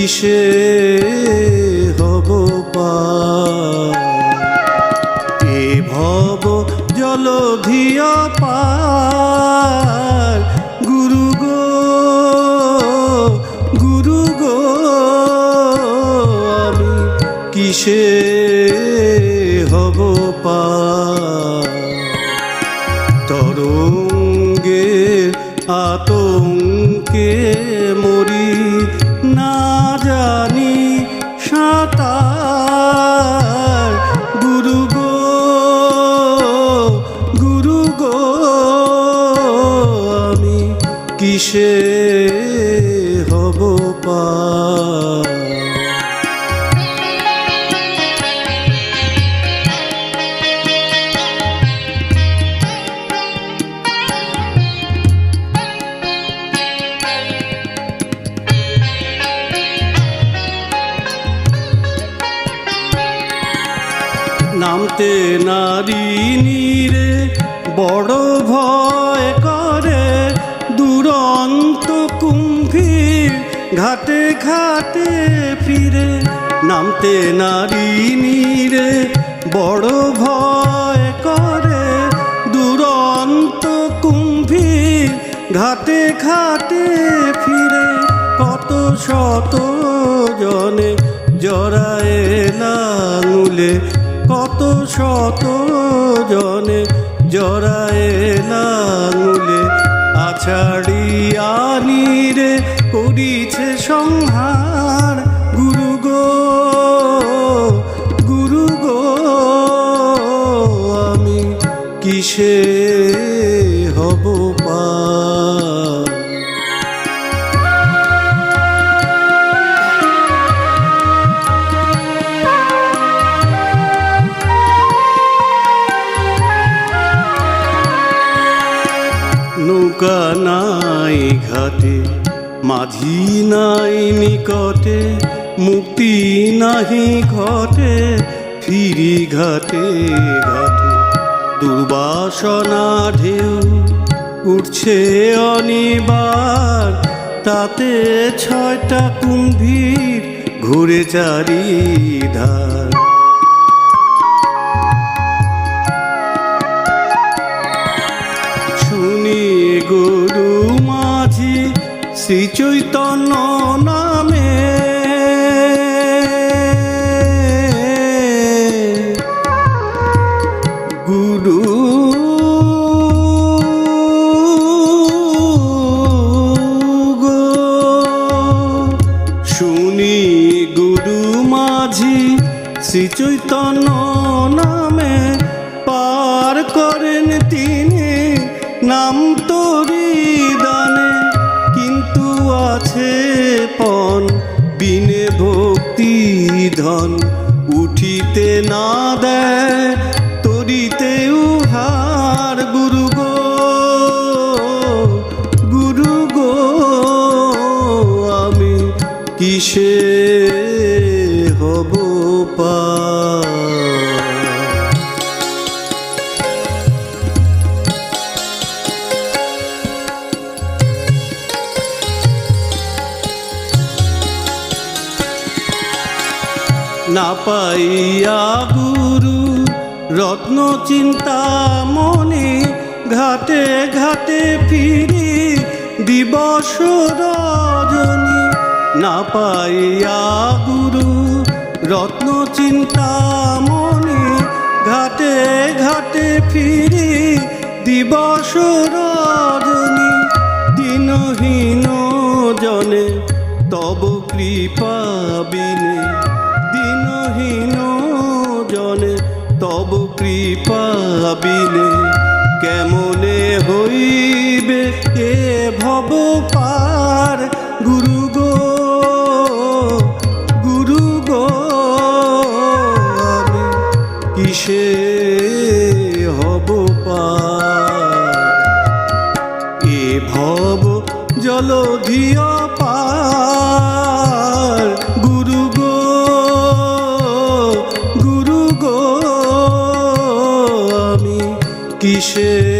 কিসে হব পা। এ ভব জলধিয়া পার গুরু গো গুরু গো, আমি কিসে হব পা? সাঁতার। গুরু গো গুরু গো আমি কিসে হব পা নামতে নারী নীরে, বড় ভয় করে দুরন্ত কুম্ভীর, ঘাটে ঘাটে ফিরে। নামতে নারী নীরে, বড় ভয় করে দুরন্ত কুম্ভীর, ঘাটে ঘাটে ফিরে। কত শত জনে জড়ায় লাঙুলে কত শত জনে জড়ায় লাঙুলে আছাড়িয়া নিরে করিছে সংহার। গুরু গো গুরু গো, আমি কিসে নাই ঘাটে, মাঝি নাই নিকটে, মুক্তি নাহি ঘটে, ফিরি ঘাটে ঘাটে। দুর্বাসনা ঢেউ উঠছে অনিবার, তাতে ছয়টা কুম্ভীর ঘুরে চারিধার। শ্রী চৈতন্য ধন উঠিতে না দেয় তরিতে উহার গুরু গো গুরু গো আমি কিসে হব পা না পাইয়া গুরু, রত্ন চিন্তা মনে ঘাটে ঘাটে ফিরি, দিবস রজনী না পাইয়া গুরু, রত্ন চিন্তা মনে ঘাটে ঘাটে ফিরি, দিবস রজনী দিনহীন জনে তব কৃপা কৃপা বিনে কেমনে হইবে এ ভব পার গুরু গো গুরু গো কিসে হব পার এ ভব জলধিয়া পার। গুরু গো আমি কিসে